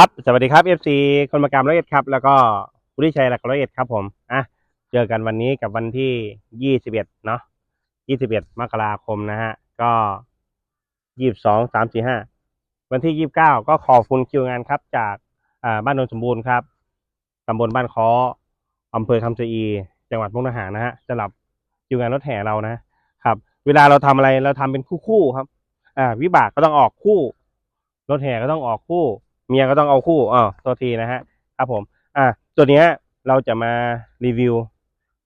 ครับสวัสดีครับ FC คนมากรรมร้อยเอ็ดครับ แล้วก็วุฒิชัยหลักร้อยเอ็ดครับผมอะเจอกันวันนี้กับวันที่ยี่สิบเอ็ดเนาะยี่สิบเอ็ดมกราคมนะฮะ ก็ยี่สิบสองสามสี่ห้าวันที่ยี่สิบเก้าก็ขอบคุณคิวงานครับ จากอ่าบ้านโนนสมบูรณ์ครับตำบลบ้านค้ออำเภอคำชะอี จังหวัดมุกดาหารนะฮะสำหรับคิวงานรถแห่เรานะครับ เวลาเราทำอะไรเราทำเป็นคู่ๆครับ อ่า วิบากก็ต้องออกคู่ รถแห่ก็ต้องออกคู่ เมียก็ต้องเอาคู่อ๋อตัวทีนะฮะครับผม อะตัวเนี้ยเราจะมารีวิว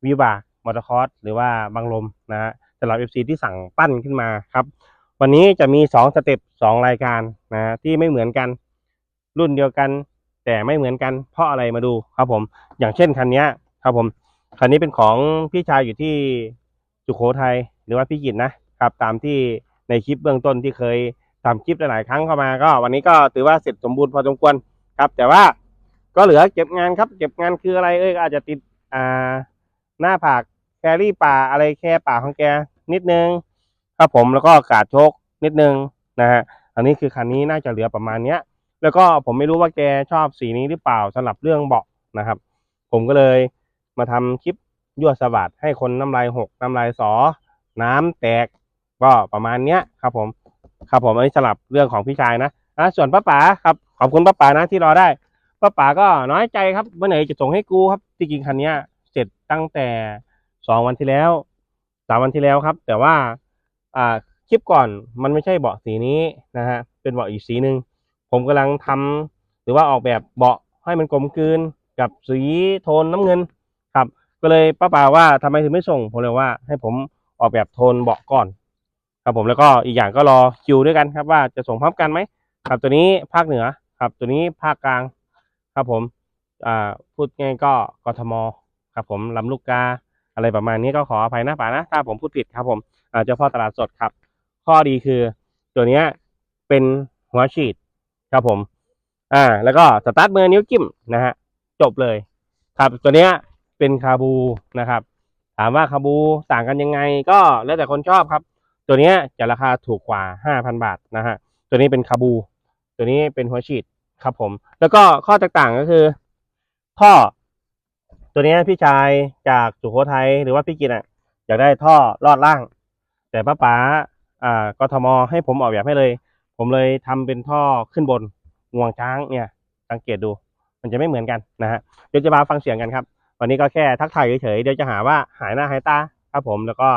วิบากมอเตอร์คอร์สหรือว่าบังลมนะฮะสำหรับ FC ที่สั่งปั้นขึ้นมาครับ วันนี้จะมีสองสเต็ปสองรายการนะที่ไม่เหมือนกัน รุ่นเดียวกัน แต่ไม่เหมือนกัน เพราะอะไรมาดูครับผม อย่างเช่นคันนี้ครับผมคันนี้เป็นของพี่ชายอยู่ที่สุโขทัยหรือว่าพี่กิตนะครับ ตามที่ในคลิปเบื้องต้นที่เคย ทำคลิปหลายๆครั้งเข้ามาก็ วันนี้ก็ถือว่าเสร็จสมบูรณ์พอสมควรครับ แต่ว่าก็เหลือเก็บงานครับ เก็บงานคืออะไรเอ้ยอาจจะติดอ่าหน้าผากแครี่ป่าอะไรแค่ป่าของแกนิดนึงครับผมแล้วก็กาดโชคนิดนึงนะฮะอันนี้คือคันนี้น่าจะเหลือประมาณเนี้ย แล้วก็ผมไม่รู้ว่าแกชอบสีนี้หรือเปล่าสำหรับเรื่องเบาะนะครับ ผมก็เลยมาทำคลิปยั่วสวัสดให้คนน้ำลายหกน้ำลายสอน้ำแตกก็ประมาณเนี้ยครับผม ครับผมอันนี้สลับเรื่องของพี่ชายนะอะส่วนป้าป๋าครับขอบคุณป้าป๋านะที่รอได้ป้าป๋าก็น้อยใจครับเมื่อไหร่จะส่งให้กูครับที่จริงคันนี้เสร็จตั้งแต่สองวันที่แล้วสามวันที่แล้วครับ แต่ว่าอ่าคลิปก่อนมันไม่ใช่เบาะสีนี้นะฮะเป็นเบาะอีกสีหนึ่งผมกำลังทำหรือว่าออกแบบเบาะให้มันกลมกลืนกับสีโทนน้ำเงินครับ ก็เลยป้าป๋าว่าทำไมถึงไม่ส่งผมเลยว่า ให้ผมออกแบบโทนเบาะก่อน ครับผมแล้วก็อีกอย่างก็รอคิวด้วยกันครับว่าจะส่งพร้อมกันไหมครับตัวนี้ภาคเหนือครับตัวนี้ภาคกลางครับผมอ่าพูดง่ายก็กทมครับผมลำลูกกาอะไรประมาณนี้ก็ขออภัยนะป่านะถ้าผมพูดผิดครับผมอ่าเจ้าพ่อตลาดสดครับ ข้อดีคือตัวนี้เป็นหัวฉีดครับผมอ่าแล้วก็สตาร์ทมือนิ้วจิ้มนะฮะจบเลยครับตัวเนี้ยเป็นคาบูนะครับ ถามว่าคาบูต่างกันยังไงก็แล้วแต่คนชอบครับ ตัวนี้จะราคาถูกกว่า 5,000 บาทนะฮะ ตัวนี้เป็นคาบู ตัวนี้เป็นหัวฉีดครับผม แล้วก็ข้อแตกต่างก็คือ ท่อ ตัวนี้พี่ชายจากสุโขทัยหรือว่าพี่กินอะอยากได้ท่อลอดล่าง แต่ป้าป๋าอ่ากทมให้ผมออกแบบให้เลย ผมเลยทำเป็นท่อขึ้นบนงวงช้างเนี่ย สังเกตดู มันจะไม่เหมือนกันนะฮะเดี๋ยวจะมาฟังเสียงกันครับ วันนี้ก็แค่ทักทายเฉยๆเดี๋ยวจะหาว่าหายหน้าหายตาครับผมแล้วก็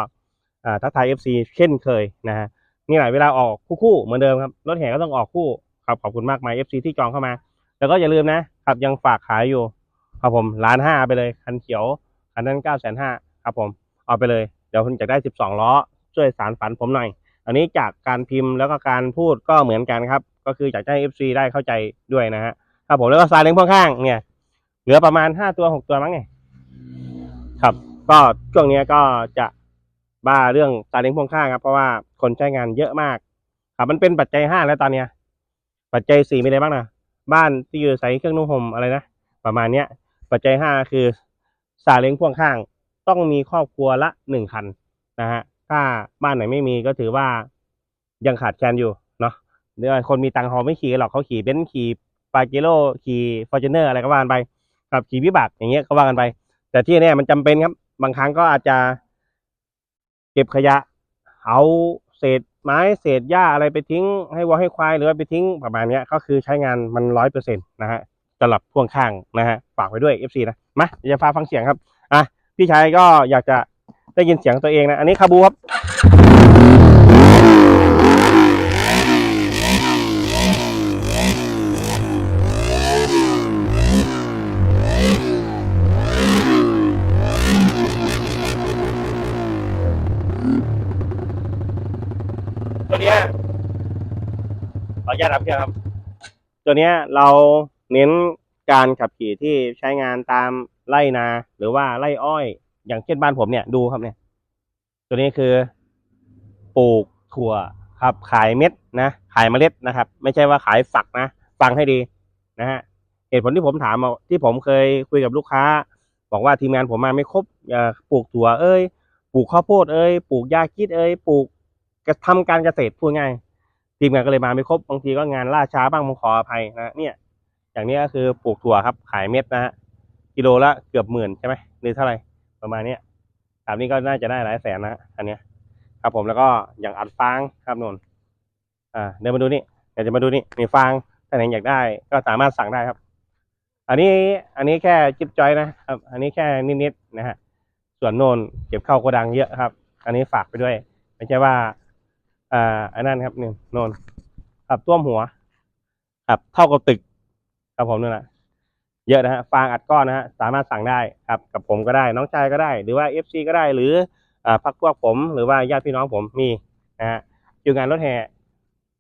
ทักทาย FC เช่นเคยนะฮะนี่แหละเวลาออกคู่ๆเหมือนเดิมครับรถแห่ก็ต้องออกคู่ครับขอบคุณมากมาย FC ที่จองเข้ามา แล้วก็อย่าลืมนะครับยังฝากขายอยู่ครับผมล้านห้าไปเลยคันเขียวคันนั้นเก้าแสนห้าครับผมเอาไปเลย เดี๋ยวคุณจะได้สิบสองล้อช่วยสารฝันผมหน่อย อันนี้จากการพิมพ์แล้วก็การพูดก็เหมือนกันครับ ก็คืออยากให้ FC ได้เข้าใจด้วยนะฮะครับผมแล้วก็ซาเล้งพ่วงข้างเนี่ยเหลือประมาณห้าตัวหกตัวมั้งไงครับ ก็ช่วงนี้ก็จะ บ้าเรื่องซาเล้งพ่วงข้างครับเพราะว่าคนใช้งานเยอะมากครับมันเป็นปัจจัยห้าแล้วตอนเนี้ย ปัจจัยสี่มีอะไรบ้างนะบ้านที่อยู่ใส่เครื่องนุ่งห่มอะไรนะประมาณเนี้ย ปัจจัยห้าคือซาเล้งพ่วงข้าง ต้องมีครอบครัวละหนึ่งคันนะฮะถ้าบ้านไหนไม่มีก็ถือว่ายังขาดแคลนอยู่เนาะหรือว่าคนมีตังค์เขาไม่ขี่หรอกเขาขี่เบนซ์ขี่ปาเจโร่ขี่ฟอร์จูเนอร์อะไรก็ว่ากันไป กับขี่วิบากอย่างเงี้ยก็ว่ากันไป แต่ที่เนี่ยมันจำเป็นครับ บางครั้งก็อาจจะ เก็บขยะ เอาเศษไม้เศษหญ้าอะไรไปทิ้ง ให้วัวให้ควายหรือว่าไปทิ้งประมาณนี้ก็คือใช้งานมันร้อยเปอร์เซ็นต์นะฮะสำหรับพ่วงข้างนะฮะฝากไว้ด้วย FC นะมาจะฟ้าฟังเสียงครับอะพี่ชายก็อยากจะได้ยินเสียงตัวเองนะ อันนี้คาบูครับ ตัวเนี้ยขออนุญาตครับเครื่องครับ ตัวเนี้ยเราเน้นการขับขี่ที่ใช้งานตามไร่นา หรือว่าไร่อ้อย อย่างเช่นบ้านผมเนี่ยดูครับเนี่ย ตัวนี้คือปลูกถั่วครับขายเม็ดนะขายเมล็ดนะครับ ไม่ใช่ว่าขายฝักนะฟังให้ดีนะฮะเหตุผลที่ผมถามมาที่ผมเคยคุยกับลูกค้า บอกว่าทีมงานผมมาไม่ครบอย่าปลูกถั่วเอ้ย ปลูกข้าวโพดเอ้ยปลูกยาคิดเอ้ยปลูกกระทำการเกษตรพูดง่ายทีมงานก็เลยมาไม่ครบบางทีก็งานล่าช้าบ้างผมขออภัยนะเนี่ย อย่างนี้ก็คือปลูกถั่วครับขายเม็ดนะฮะกิโลละเกือบหมื่นใช่ไหมหรือเท่าไหร่ประมาณเนี้ยแบบนี้ก็น่าจะได้หลายแสนนะฮะอันเนี้ย ครับผมแล้วก็อย่างอัดฟางครับนนอ่าเดินมาดูนี่เดี๋ยวจะมาดูนี่มีฟางถ้าไหนอยากได้ก็สามารถสั่งได้ครับ อันนี้อันนี้แค่จิ๊บจอยนะครับ อันนี้แค่นิดๆนะฮะ ส่วนโนนเก็บเข้าโกดังเยอะครับ อันนี้ฝากไปด้วย ไม่ใช่ว่าอ่าอันนั้นครับนี่โนนครับท่วมหัว ครับเท่ากับตึก ครับผมนั่นแหละเยอะนะฮะฟางอัดก้อนนะฮะสามารถสั่งได้ครับ กับผมก็ได้น้องชายก็ได้ หรือว่าเอฟซีก็ได้หรืออ่าพักพวกผมหรือว่าญาติพี่น้องผมมีนะฮะคิวงานรถแห่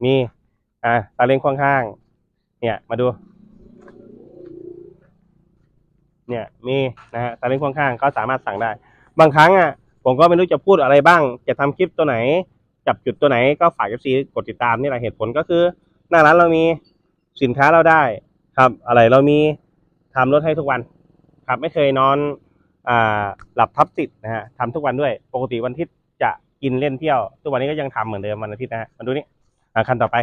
มีอ่าตาเล้งข้างๆเนี่ยมาดู เนี่ยมีนะฮะตาเล้งข้างๆก็สามารถสั่งได้ บางครั้งอะผมก็ไม่รู้จะพูดอะไรบ้าง จะทำคลิปตัวไหน จับจุดตัวไหนก็ฝาก FC กดติดตามนี่แหละเหตุผลก็คือ หน้าร้านเรามีสินค้าเราได้ครับ อะไรเรามีทำรถให้ทุกวัน ครับไม่เคยนอนอ่าหลับทับติดนะฮะทำทุกวันด้วย ปกติวันอาทิตย์จะกินเล่นเที่ยว ทุกวันนี้ก็ยังทำเหมือนเดิมวันอาทิตย์นะฮะมาดูนี่อ่าคันต่อไป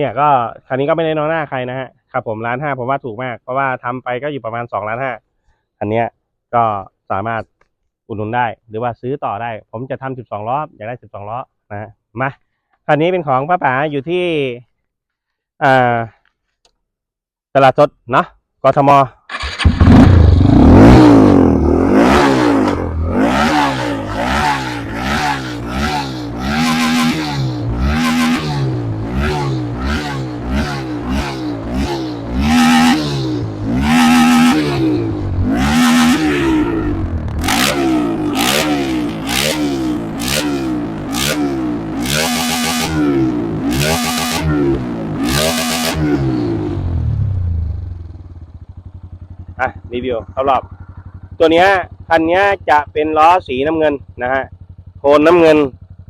เนี่ยก็คันนี้ก็ไม่ได้น้อยหน้าใครนะฮะครับผมล้านห้าผมว่าถูกมาก เพราะว่าทำไปก็อยู่ประมาณสองล้านห้าอันเนี้ยก็สามารถอุดหนุนได้ หรือว่าซื้อต่อได้ ผมจะทำสิบสองล้ออยากได้สิบสองล้อนะฮะมาคันนี้เป็นของป้าป๋าอยู่ที่อ่าตลาดสดเนาะกทม อะ รีวิวรอบๆตัวนี้คันนี้จะเป็นล้อสีน้ำเงินนะฮะโทนน้ำเงิน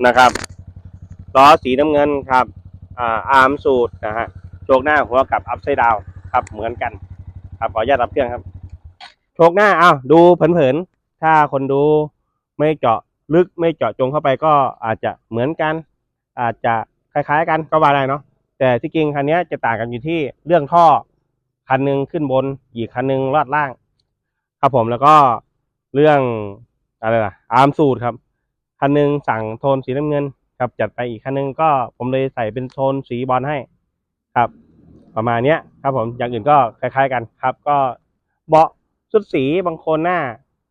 นะครับล้อสีน้ำเงินครับอ่าอาร์มสูตรนะฮะโชคหน้าหัวกับอัพไซด์ดาวครับเหมือนกันครับขออนุญาตรับเครื่องครับ โชคหน้าเอาดูเผินๆถ้าคนดูไม่เจาะลึกไม่เจาะจงเข้าไปก็อาจจะเหมือนกัน อาจจะคล้ายๆกันก็ว่าได้เนาะแต่ที่จริงคันนี้จะต่างกันอยู่ที่เรื่องท่อ คันหนึ่งขึ้นบน อีกคันหนึ่งลอดล่าง ครับผมแล้วก็เรื่องอะไรล่ะ อาร์มสูตรครับ คันหนึ่งสั่งโทนสีน้ำเงิน ครับจัดไปอีกคันหนึงก็ผมเลยใส่เป็นโทนสีบอลให้ ครับ ประมาณเนี้ย ครับผมอย่างอื่นก็คล้าย ๆกันครับ ก็เบาะชุดสีบางโคนหน้า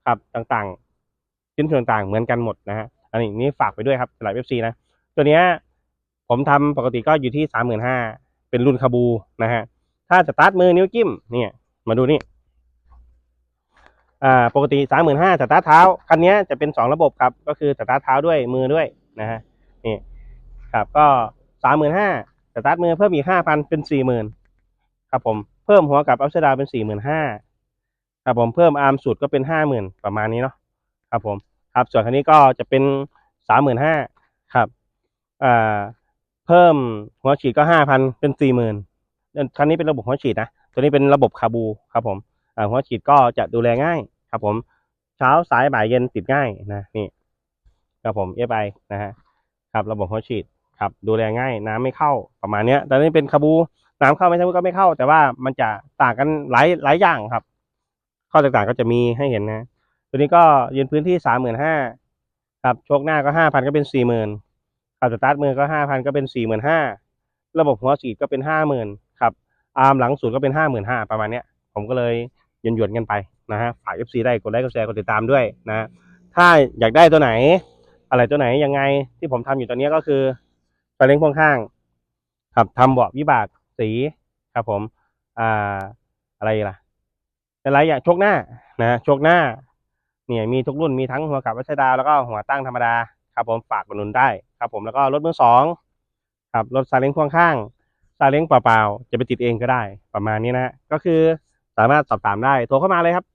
ครับต่างๆชิ้นส่วนต่างๆเหมือนกันหมดนะฮะอันนี้นี่ฝากไปด้วยครับสำหรับเอฟซีนะตัวเนี้ยผมทำปกติก็อยู่ที่สามหมื่นห้าเป็นรุ่นคาบูนะฮะ ถ้าสตาร์ทมือนิ้วจิ้มเนี่ยมาดูนี่อ่าปกติสามหมื่นห้าสตาร์ทเท้าคันนี้จะเป็นสองระบบครับ ก็คือสตาร์ทเท้าด้วยมือด้วยนะฮะนี่ครับก็สามหมื่นห้าสตาร์ทมือเพิ่มอีกห้าพันเป็นสี่หมื่นครับผมเพิ่มหัวกับอัพเซดาเป็นสี่หมื่นห้าครับผมเพิ่มอาร์มสุดก็เป็นห้าหมื่นประมาณนี้เนาะครับผมครับส่วนคันนี้ก็จะเป็นสามหมื่นห้าครับอ่าเพิ่มหัวฉีดก็ห้าพันเป็นสี่หมื่น คันนี้เป็นระบบหัวฉีดนะ ตัวนี้เป็นระบบคาบูครับผมอ่าหัวฉีดก็จะดูแลง่ายครับผม เช้าสายบ่ายเย็นติดง่ายนะนี่ครับผม FI นะฮะครับระบบหัวฉีดครับดูแลง่ายน้ำไม่เข้าประมาณเนี้ยแต่นี่เป็นคาบูน้ำเข้าไม่ใช่ก็ไม่เข้า แต่ว่ามันจะต่างกันหลายหลายอย่างครับ ข้อแตกต่างก็จะมีให้เห็นนะ ตัวนี้ก็ยืนพื้นที่สามหมื่นห้าครับโชคหน้าก็ห้าพันก็เป็นสี่หมื่นขับสตาร์ทมือก็ห้าพันก็เป็นสี่หมื่นห้าระบบหัวฉีดก็เป็นห้าหมื่น อาร์มหลังสุดก็เป็นห้าหมื่นห้าประมาณเนี้ย ผมก็เลยหยวนหยวนๆกันไปนะฮะฝาก FC ได้กดไลค์กดแชร์กดติดตามด้วยนะถ้าอยากได้ตัวไหน อะไรตัวไหนยังไงที่ผมทำอยู่ตอนนี้ก็คือไฟเล้งพ่วงข้างครับทำเบาะวิบากสีครับผมอ่าอะไรล่ะอะไรอย่างโชคหน้านะโชคหน้าเนี่ยมีทุกรุ่นมีทั้งหัวกับวัชดาแล้วก็หัวตั้งธรรมดาครับผมฝากอุดหนุนได้ครับผมแล้วก็รถมือสองครับรถซาเล้งพ่วงข้าง ซาเล้งเปล่าๆ จะไปติดเองก็ได้ประมาณนี้นะก็คือสามารถสอบถามได้โทรเข้ามาเลยครับ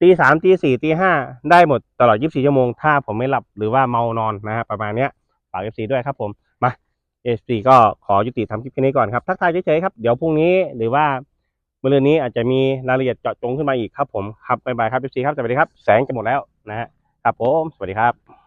ตีสามตีสี่ตีห้าได้หมดตลอด24ชั่วโมง ถ้าผมไม่หลับหรือว่าเมานอนนะฮะประมาณเนี้ยฝาก FC ด้วยครับผมมา FC ก็ขอยุติทำคลิปแค่นี้ก่อนครับทักทายเฉยๆครับเดี๋ยวพรุ่งนี้หรือว่าเมื่อเรือนนี้อาจจะมีรายละเอียดเจาะจงขึ้นมาอีกครับผมครับบ๊ายบายครับ FC ครับสวัสดีครับแสงจะหมดแล้วนะฮะครับผมสวัสดีครับ